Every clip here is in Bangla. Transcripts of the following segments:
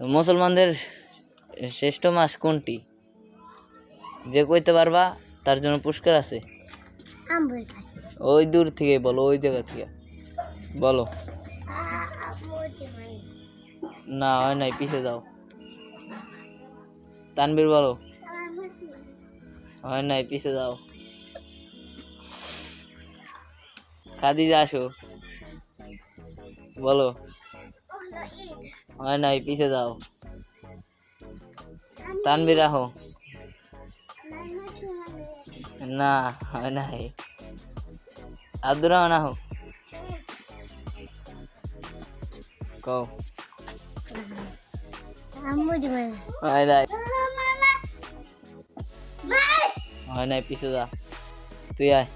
মুসলমানদের শ্রেষ্ঠ মাস কোনটি? যে কইতে পারবা তার জন্য পুরস্কার আছে। ওই দূর থেকে বলো ওই জায়গা থেকে। বলো। না হয় নাই পিছে যাও। তানবীর বলো। হয় নাই পিছে যাও। খাদিজা আসো। বলো। হয় নাই, পিছে যাও। তানবীর আহো না, হয় নাই। আব্দুর রহমান আহো। কও। হয় নাই। হয় নাই, পিছে যা। তুই আয়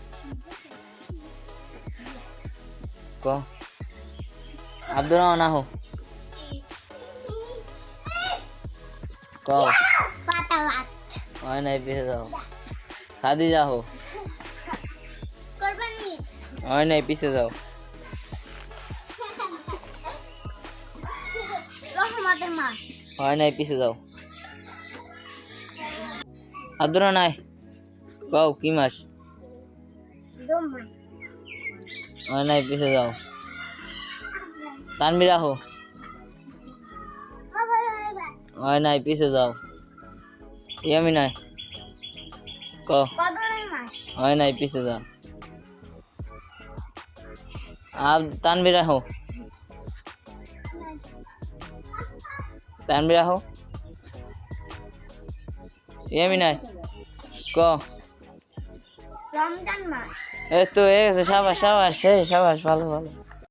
ক আব্দুর রহমান আহো। ক পাতা ভাত হয় নাই পিছে যাও। খাদিজা আহো কোরবানি। হয় নাই পিছে যাও। রহমতের মাস। হয় নাই পিছে যাও। রহমান আয় কও কি মাস? হয় নাই পিছে যাও। তানবির আহো। হয় নাই পিছে যাও। ইয়ামি নাই। ক। হয় নাই পিছে যাও। আর তানবির আহো। তানবির আহো। ইয়ামি নাই। ক। রমজান মাস এই তো এ গেছে সাবাস সাবাস এই সাবাস ভালো ভালো।